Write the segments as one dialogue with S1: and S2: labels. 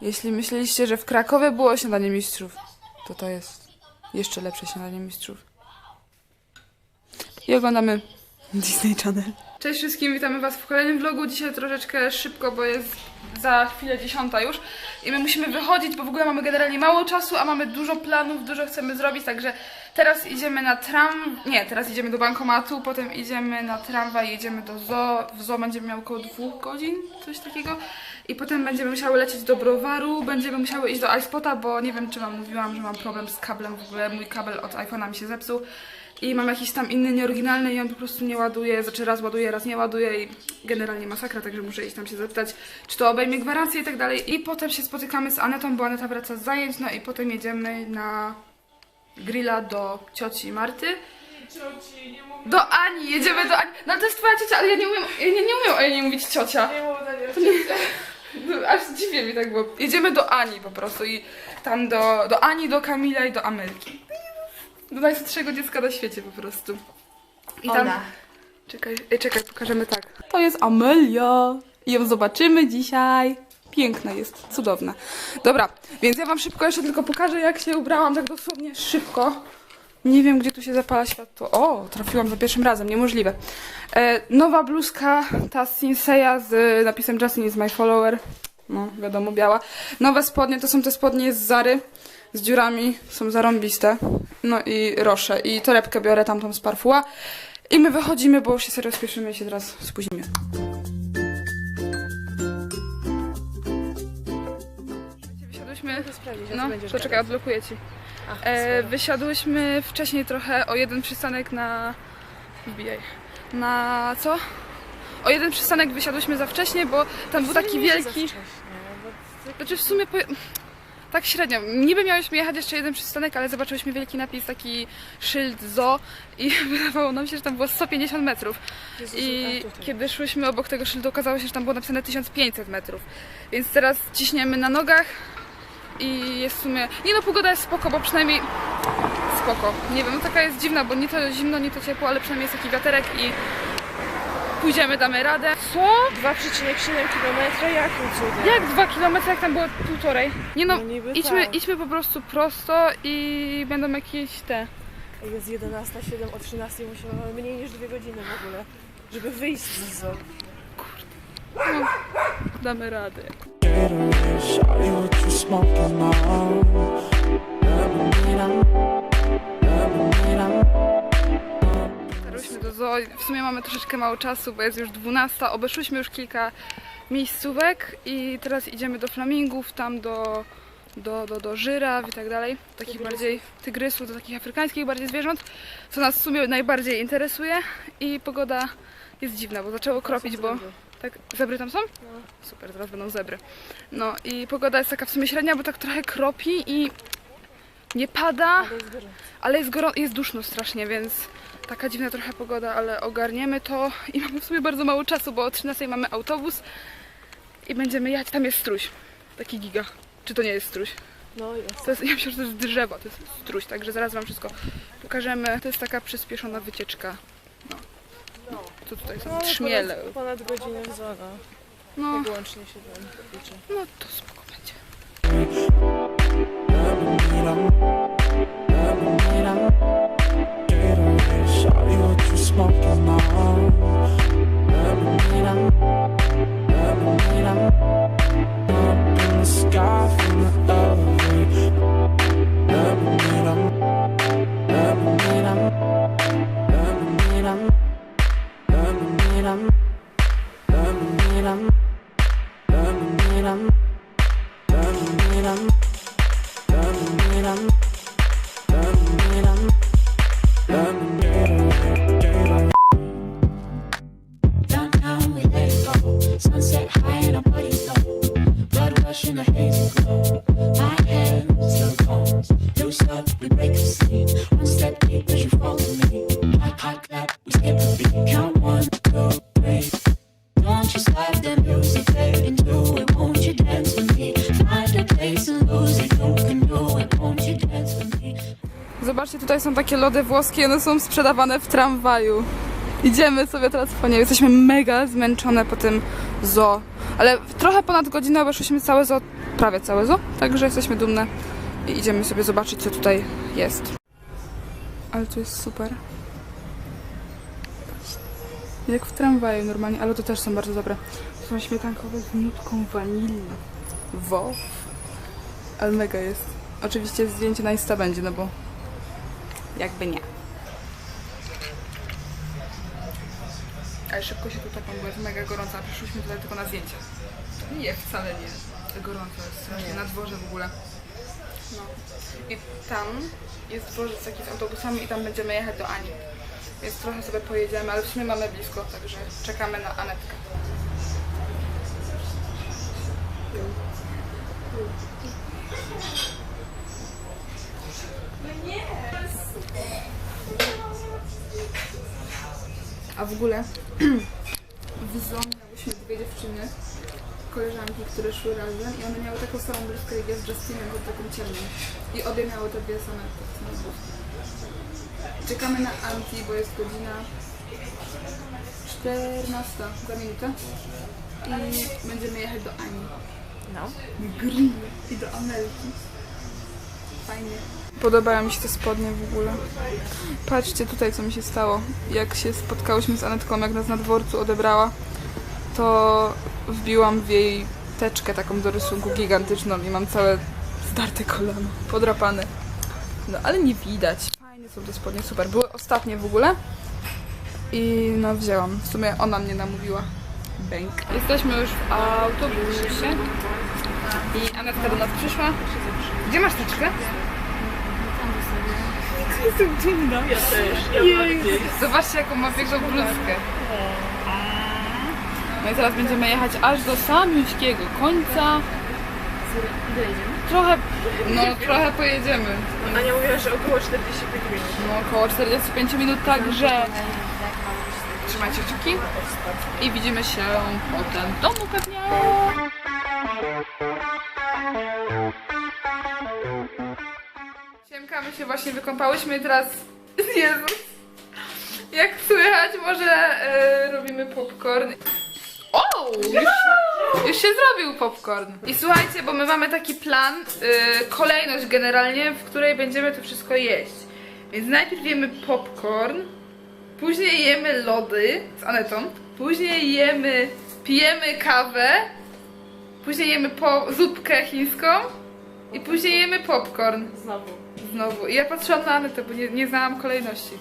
S1: Jeśli myśleliście, że w Krakowie było śniadanie mistrzów, to to jest jeszcze lepsze śniadanie mistrzów. I oglądamy Disney Channel. Cześć wszystkim, witamy was w kolejnym vlogu. Dzisiaj troszeczkę szybko, bo jest za chwilę dziesiąta już i my musimy wychodzić, bo w ogóle mamy generalnie mało czasu, a mamy dużo planów, dużo chcemy zrobić, także teraz idziemy na tram, nie, teraz idziemy do bankomatu, potem idziemy na tramwaj, jedziemy do zoo, w zoo będziemy miał około dwóch godzin, coś takiego. I potem będziemy musiały lecieć do browaru, będziemy musiały iść do iSpota, bo nie wiem czy wam mówiłam, że mam problem z kablem w ogóle, mój kabel od iPhone'a mi się zepsuł. I mam jakiś tam inny nieoryginalny i on po prostu nie ładuje, znaczy raz ładuje, raz nie ładuje i generalnie masakra, także muszę iść tam się zapytać, czy to obejmie gwarancję i tak dalej. I potem się spotykamy z Anetą, bo Aneta wraca z zajęć, no i potem jedziemy na grilla do cioci Marty.
S2: Cioci, nie mówię,
S1: Do Ani, jedziemy do Ani. No to jest twoja ciocia, ale ja nie umiem, ja nie, nie umiem o jej nie mówić ciocia.
S2: nie mówię do niej
S1: No, aż dziwnie mi tak było. Jedziemy do Ani po prostu i tam do, do Ani, do Kamila i do Amelki. Do najstarszego dziecka na świecie po prostu. I tam...
S2: Ona.
S1: Czekaj, czekaj, pokażemy tak. To jest Amelia. I ją zobaczymy dzisiaj. Piękna jest, cudowna. Dobra, więc ja wam szybko jeszcze tylko pokażę, jak się ubrałam, tak dosłownie szybko. Nie wiem, gdzie tu się zapala światło. O, trafiłam za pierwszym razem, niemożliwe. E, nowa bluzka, ta Sinseya z napisem Justin is my follower. No, wiadomo, biała. Nowe spodnie, to są te spodnie z Zary, z dziurami, są zarąbiste. No i rosze. I torebkę biorę tamtą z Parfua. I my wychodzimy, bo już się serio spieszymy i się teraz spóźnimy. Wysiadłyśmy... No, to czekaj, odblokuję ci. E, wysiadłyśmy wcześniej trochę o jeden przystanek na... Wbijaj. Na co? O jeden przystanek wysiadłyśmy za wcześnie, bo tam był taki wielki... Znaczy w sumie... Po... Tak średnio. Niby miałyśmy jechać jeszcze jeden przystanek, ale zobaczyłyśmy wielki napis, taki szyld ZO i wydawało nam się, że tam było 150 metrów. I kiedy szłyśmy obok tego szyldu, okazało się, że tam było napisane 1500 metrów. Więc teraz ciśniemy na nogach i jest w sumie... Nie no, pogoda jest spoko, bo przynajmniej... Spoko. Nie wiem, no taka jest dziwna, bo nie to zimno, nie to ciepło, ale przynajmniej jest taki wiaterek i pójdziemy, damy radę. Co?
S2: 2,7 km, jakim cudem?
S1: Jak dwa kilometry, jak tam było półtorej? Nie no,
S2: No
S1: idźmy,
S2: tak.
S1: idźmy po prostu prosto i będą jakieś te...
S2: Jest 11.07, o 13 musimy mniej niż 2 godziny w ogóle, żeby wyjść z zoo.
S1: Damy radę.
S3: Shawty, what you smoking on?
S1: Dotarłyśmy do zoo. W sumie mamy troszeczkę mało czasu, bo jest już 12. Obeszłyśmy już kilka miejscówek i teraz idziemy do flamingów, tam do, do, do, do żyraf i tak dalej. Takich bardziej tygrysów, do takich afrykańskich bardziej zwierząt, co nas w sumie najbardziej interesuje. I pogoda jest dziwna, bo zaczęło kropić, bo... Tak, zebry tam są? Super, zaraz będą zebry. No i pogoda jest taka w sumie średnia, bo tak trochę kropi i nie pada,
S2: To jest
S1: ale jest, jest duszno strasznie, więc taka dziwna trochę pogoda, ale ogarniemy to i mamy w sumie bardzo mało czasu, bo o 13 mamy autobus i będziemy jechać. Tam jest struś, taki giga. Czy to nie jest struś?
S2: No jest.
S1: To jest, ja myślę, że to jest drzewo, to jest struś, także zaraz wam wszystko pokażemy. To jest taka przyspieszona wycieczka. No. Co tutaj są?
S2: No,
S1: Trzmiele.
S2: Ponad, ponad godzinę w zoo, no.
S1: No,
S2: Jak łącznie się tam liczy.
S1: no to spoko będzie.
S3: Smoking on? Up
S4: we break the scene. One step you me. Hot, hot clap, we skip a beat. Count one, two, three. Don't you stop the music, fade into it. Won't you dance with me? Find a place and lose it. You can do it. Won't you dance with me?
S1: Zobaczcie, tutaj są takie lody włoskie, one są sprzedawane w tramwaju. Idziemy sobie teraz po nie. Jesteśmy mega zmęczone po tym zoo. Ale trochę ponad godzinę obeszliśmy całe zoo prawie całe zoo, także jesteśmy dumne i idziemy sobie zobaczyć, co tutaj jest. Ale to jest super. Jak w tramwaju normalnie, ale to też są bardzo dobre. To są śmietankowe z nutką wanilii. Wow. Ale mega jest. Oczywiście zdjęcie na Insta będzie, no bo jakby nie. Ale szybko się tu taką, bo jest mega gorąco, a przyszliśmy tutaj tylko na zdjęcie. Nie, wcale nie. Gorąco jest strasznie, na dworze w ogóle. No. I tam jest dworzec taki z autobusami i tam będziemy jechać do Ani. Więc trochę sobie pojedziemy, ale w sumie mamy blisko, także czekamy na Anetkę. A w ogóle w zoo miałyśmy dwie dziewczyny, koleżanki, które szły razem i one miały taką samą bluzkę jak ja z Justinem, tylko taką ciemną. I obie miały te dwie same, bluzki. Czekamy na Anti, bo jest godzina 14 za minutę. I będziemy jechać do Ani.
S2: No.
S1: Grill i do Amelki. Fajnie. Podobają mi się te spodnie w ogóle. Patrzcie tutaj, co mi się stało. Jak się spotkałyśmy z Anetką, jak nas na dworcu odebrała, to wbiłam w jej teczkę taką do rysunku gigantyczną i mam całe zdarte kolano, podrapane. No ale nie widać. Fajne są te spodnie, super. Były ostatnie w ogóle i no wzięłam. W sumie ona mnie namówiła. Bęk. Jesteśmy już w autobusie i Anetka do nas przyszła. Gdzie masz teczkę?
S2: Ja też. Ja
S1: Zobaczcie, jaką ma większą bluzkę. No i teraz będziemy jechać aż do samiuśkiego końca. Trochę, no trochę pojedziemy.
S2: Ania mówiła, że około 45 minut.
S1: No około 45 minut, także trzymajcie kciuki i widzimy się potem w domu pewnie. Siemka, my się właśnie wykąpałyśmy i teraz, Jezus, jak słychać, może e, robimy popcorn. Już, już się zrobił popcorn. I słuchajcie, bo my mamy taki plan, y, kolejność generalnie, w której będziemy to wszystko jeść. Więc najpierw jemy popcorn, później jemy lody z Anetą, później jemy, pijemy kawę, później jemy po, zupkę chińską i później jemy popcorn
S2: Znowu.
S1: znowu. I ja patrzyłam na Anetę, bo nie, nie znałam kolejności.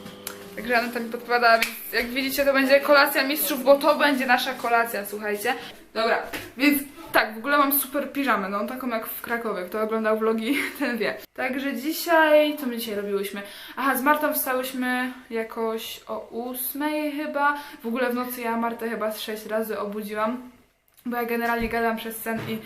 S1: Także Aneta mi podpowiadała, więc jak widzicie to będzie kolacja mistrzów, bo to będzie nasza kolacja, słuchajcie. Dobra, więc tak, w ogóle mam super piżamę, no taką jak w Krakowie, kto oglądał vlogi, ten wie. Także dzisiaj, co my dzisiaj robiłyśmy? Aha, z Martą wstałyśmy jakoś o ósmej chyba. W ogóle w nocy ja Martę chyba z sześć razy obudziłam. Bo ja generalnie gadam przez sen i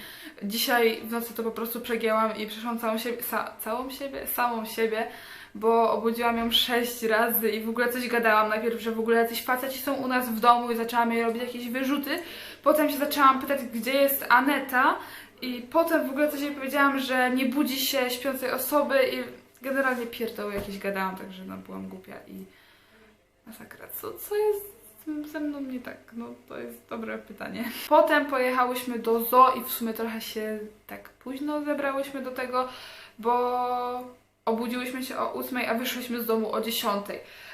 S1: dzisiaj w nocy to po prostu przegięłam i przeszłam całą siebie, sa, całą siebie, samą siebie, bo obudziłam ją sześć razy i w ogóle coś gadałam. Najpierw, że w ogóle jacyś faceci są u nas w domu i zaczęłam jej robić jakieś wyrzuty. Potem się zaczęłam pytać, gdzie jest Aneta i potem w ogóle coś jej powiedziałam, że nie budzi się śpiącej osoby i generalnie pierdoły jakieś gadałam, także no byłam głupia i masakra. Co, co jest ze mną nie tak? No to jest dobre pytanie. Potem pojechałyśmy do zoo i w sumie trochę się tak późno zebrałyśmy do tego, bo obudziłyśmy się o 8, a wyszłyśmy z domu o 10.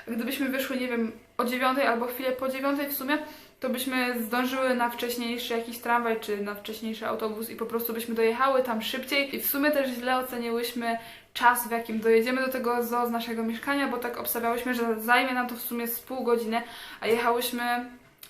S1: Gdybyśmy wyszły, nie wiem, o 9 albo chwilę po 9 w sumie, to byśmy zdążyły na wcześniejszy jakiś tramwaj czy na wcześniejszy autobus i po prostu byśmy dojechały tam szybciej i w sumie też źle oceniłyśmy czas, w jakim dojedziemy do tego zoo z naszego mieszkania, bo tak obstawiałyśmy, że zajmie nam to w sumie z pół godziny, a jechałyśmy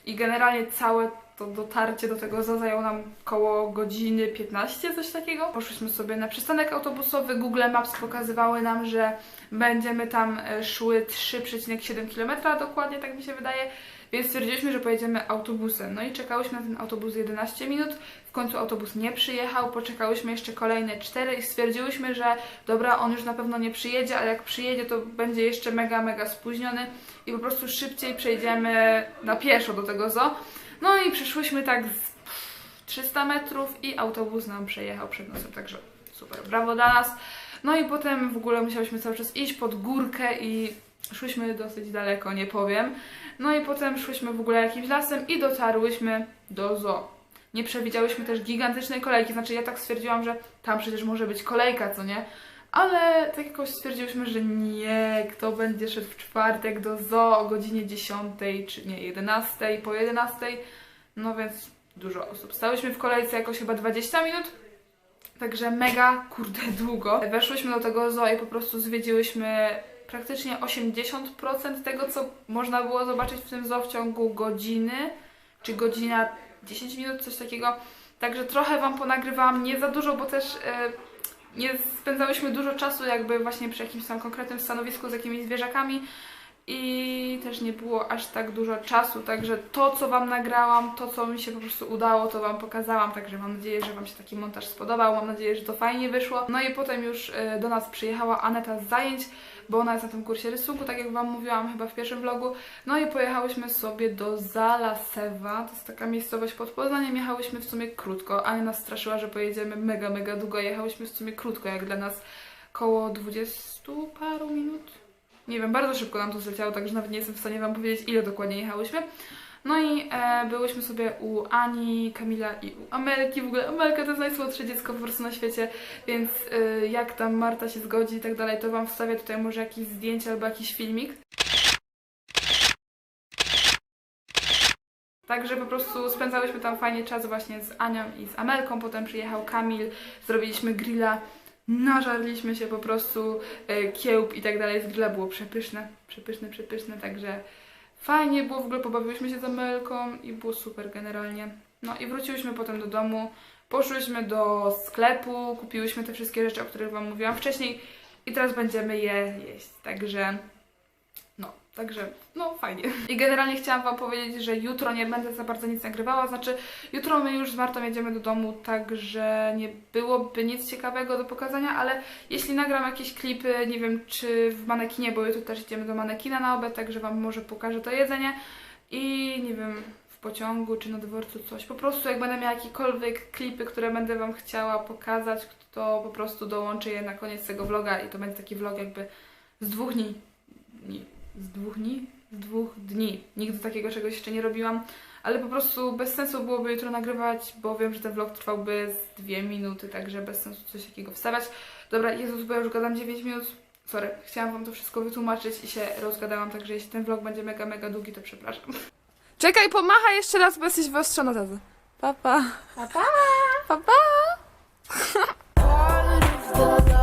S1: i generalnie całe to dotarcie do tego zajęło nam koło godziny 15, coś takiego. Poszłyśmy sobie na przystanek autobusowy, Google Maps pokazywały nam, że będziemy tam e, szły 3,7 km dokładnie, tak mi się wydaje, więc stwierdziliśmy, że pojedziemy autobusem. No i czekałyśmy na ten autobus 11 minut, w końcu autobus nie przyjechał, poczekałyśmy jeszcze kolejne 4 i stwierdziłyśmy, że dobra, on już na pewno nie przyjedzie, a jak przyjedzie, to będzie jeszcze mega, mega spóźniony i po prostu szybciej przejdziemy na pieszo do tego zoo. No i przeszłyśmy tak z 300 metrów i autobus nam przejechał przed nosem, także super, brawo dla nas. No i potem w ogóle musiałyśmy cały czas iść pod górkę i szłyśmy dosyć daleko, nie powiem. No i potem szłyśmy w ogóle jakimś lasem i dotarłyśmy do zoo. nie przewidziałyśmy też gigantycznej kolejki. Znaczy ja tak stwierdziłam, że tam przecież może być kolejka, co nie? Ale tak jakoś stwierdziłyśmy, że nie, kto będzie szedł w czwartek do zoo o godzinie 10 czy nie 11, po 11. No więc dużo osób. Stałyśmy w kolejce jakoś chyba 20 minut. Także mega, kurde, długo. Weszłyśmy do tego zoo i po prostu zwiedziłyśmy praktycznie 80% tego, co można było zobaczyć w tym zoo w ciągu godziny, czy godzina 10 minut, coś takiego. Także trochę Wam ponagrywałam, nie za dużo, bo też e, nie spędzałyśmy dużo czasu jakby właśnie przy jakimś tam konkretnym stanowisku z jakimiś zwierzakami i też nie było aż tak dużo czasu, także to, co Wam nagrałam, to, co mi się po prostu udało, to Wam pokazałam, także mam nadzieję, że Wam się taki montaż spodobał, mam nadzieję, że to fajnie wyszło. No i potem już e, do nas przyjechała Aneta z zajęć, bo ona jest na tym kursie rysunku, tak jak Wam mówiłam chyba w pierwszym vlogu. No i pojechałyśmy sobie do Zalasewa, to jest taka miejscowość pod Poznaniem, jechałyśmy w sumie krótko. Ania nas straszyła, że pojedziemy mega, mega długo, jechałyśmy w sumie krótko, jak dla nas koło 20 paru minut. Nie wiem, bardzo szybko nam to zleciało, także nawet nie jestem w stanie Wam powiedzieć, ile dokładnie jechałyśmy. No i e, byłyśmy sobie u Ani, Kamila i u Amelki. W ogóle Amelka to jest najsłodsze dziecko po prostu na świecie, więc e, jak tam Marta się zgodzi i tak dalej, to Wam wstawię tutaj może jakieś zdjęcie albo jakiś filmik. Także po prostu spędzałyśmy tam fajnie czas właśnie z Anią i z Amelką. Potem przyjechał Kamil, zrobiliśmy grilla, nażarliśmy się po prostu e, kiełb i tak dalej. Z grilla było przepyszne, przepyszne, przepyszne, także fajnie było, w ogóle pobawiłyśmy się z Amelką i było super generalnie. No i wróciłyśmy potem do domu, poszłyśmy do sklepu, kupiłyśmy te wszystkie rzeczy, o których Wam mówiłam wcześniej i teraz będziemy je jeść, także także no fajnie. I generalnie chciałam Wam powiedzieć, że jutro nie będę za bardzo nic nagrywała, znaczy jutro my już z Martą jedziemy do domu, także nie byłoby nic ciekawego do pokazania, ale jeśli nagram jakieś klipy, nie wiem czy w manekinie, bo jutro też idziemy do manekina na obiad, także Wam może pokażę to jedzenie i nie wiem, w pociągu czy na dworcu coś. Po prostu jak będę miała jakiekolwiek klipy, które będę Wam chciała pokazać, to po prostu dołączę je na koniec tego vloga i to będzie taki vlog jakby z dwóch dni. dni. Z dwóch dni? Z dwóch dni. Nigdy takiego czegoś jeszcze nie robiłam, ale po prostu bez sensu byłoby jutro nagrywać, bo wiem, że ten vlog trwałby z dwie minuty, także bez sensu coś takiego wstawiać. Dobra, Jezus, bo ja już gadam 9 minut. Sorry, chciałam Wam to wszystko wytłumaczyć i się rozgadałam, także jeśli ten vlog będzie mega, mega długi, to przepraszam. Czekaj, pomacha jeszcze raz, bo jesteś wyostrzona tazy. Papa. Papa. Papa.
S5: part of the love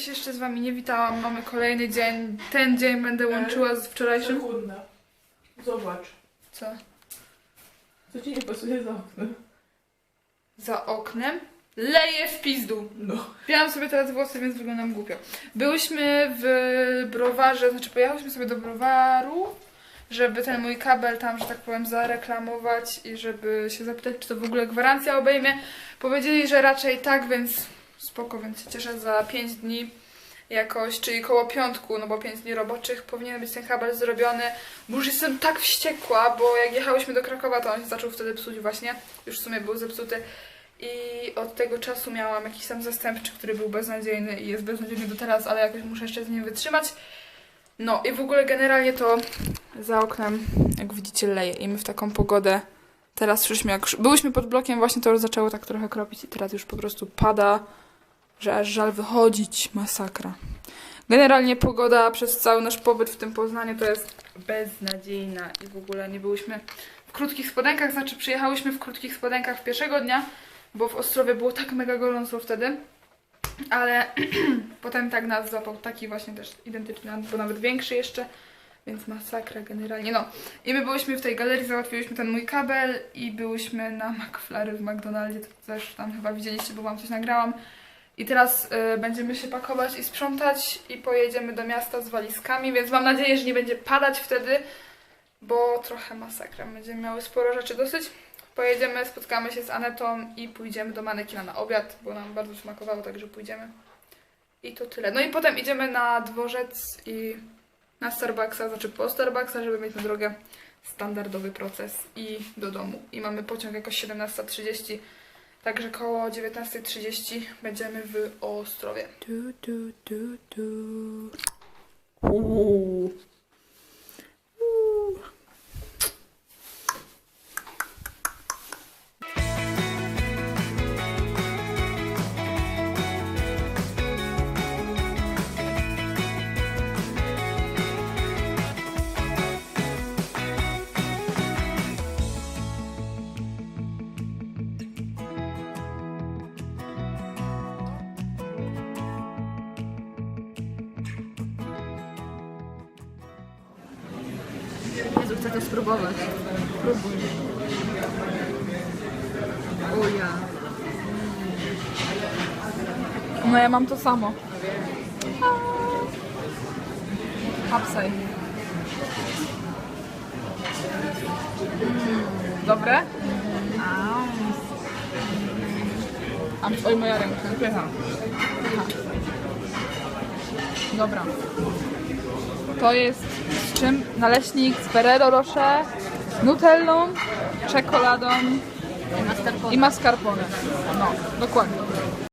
S1: się jeszcze z Wami nie witałam. Mamy kolejny dzień. Ten dzień będę łączyła z wczorajszym.
S2: Sekunda. Zobacz.
S1: Co?
S2: Co ci nie pasuje za oknem?
S1: Za oknem leje w pizdu.
S2: No.
S1: Piłam sobie teraz włosy, więc wyglądam głupio. Byłyśmy w browarze, znaczy pojechałyśmy sobie do browaru, żeby ten mój kabel tam, że tak powiem, zareklamować i żeby się zapytać, czy to w ogóle gwarancja obejmie. Powiedzieli, że raczej tak, więc spoko, więc się cieszę za 5 dni jakoś, czyli koło piątku, no bo 5 dni roboczych powinien być ten kabel zrobiony. Bo już jestem tak wściekła, bo jak jechałyśmy do Krakowa, to on się zaczął wtedy psuć właśnie. Już w sumie był zepsuty. I od tego czasu miałam jakiś tam zastępczy, który był beznadziejny i jest beznadziejny do teraz, ale jakoś muszę jeszcze z nim wytrzymać. No i w ogóle generalnie to za oknem, jak widzicie, leje i my w taką pogodę teraz szliśmy, jak byłyśmy pod blokiem, właśnie to już zaczęło tak trochę kropić i teraz już po prostu pada, że aż żal wychodzić, masakra. Generalnie pogoda przez cały nasz pobyt w tym Poznaniu to jest beznadziejna i w ogóle nie byłyśmy w krótkich spodenkach, znaczy przyjechałyśmy w krótkich spodenkach pierwszego dnia, bo w Ostrowie było tak mega gorąco wtedy, ale potem tak nas złapał taki właśnie też identyczny, bo nawet większy jeszcze, więc masakra generalnie. No i my byłyśmy w tej galerii, załatwiłyśmy ten mój kabel i byłyśmy na McFlurry w McDonaldzie, to też tam chyba widzieliście, bo wam coś nagrałam. I teraz y, będziemy się pakować i sprzątać i pojedziemy do miasta z walizkami, więc mam nadzieję, że nie będzie padać wtedy, bo trochę masakra. Będziemy miały sporo rzeczy dosyć. Pojedziemy, spotkamy się z Anetą i pójdziemy do manekina na obiad, bo nam bardzo smakowało, także pójdziemy. I to tyle. No i potem idziemy na dworzec i na Starbucksa, znaczy po Starbucksa, żeby mieć na drogę standardowy proces i do domu. I mamy pociąg jakoś 17.30, Także koło 19.30 będziemy w Ostrowie.
S2: Tu, tu, tu, tu.
S1: Uuu.
S6: Spróbować. Próbuj. O ja.
S1: No ja mam to samo. Hapsaj. Dobre? A, oj, moja ręka. Pycha. Pycha. Dobra. To jest z czym? Naleśnik z Ferrero Rocher, nutellą, czekoladą i mascarpone. No, dokładnie.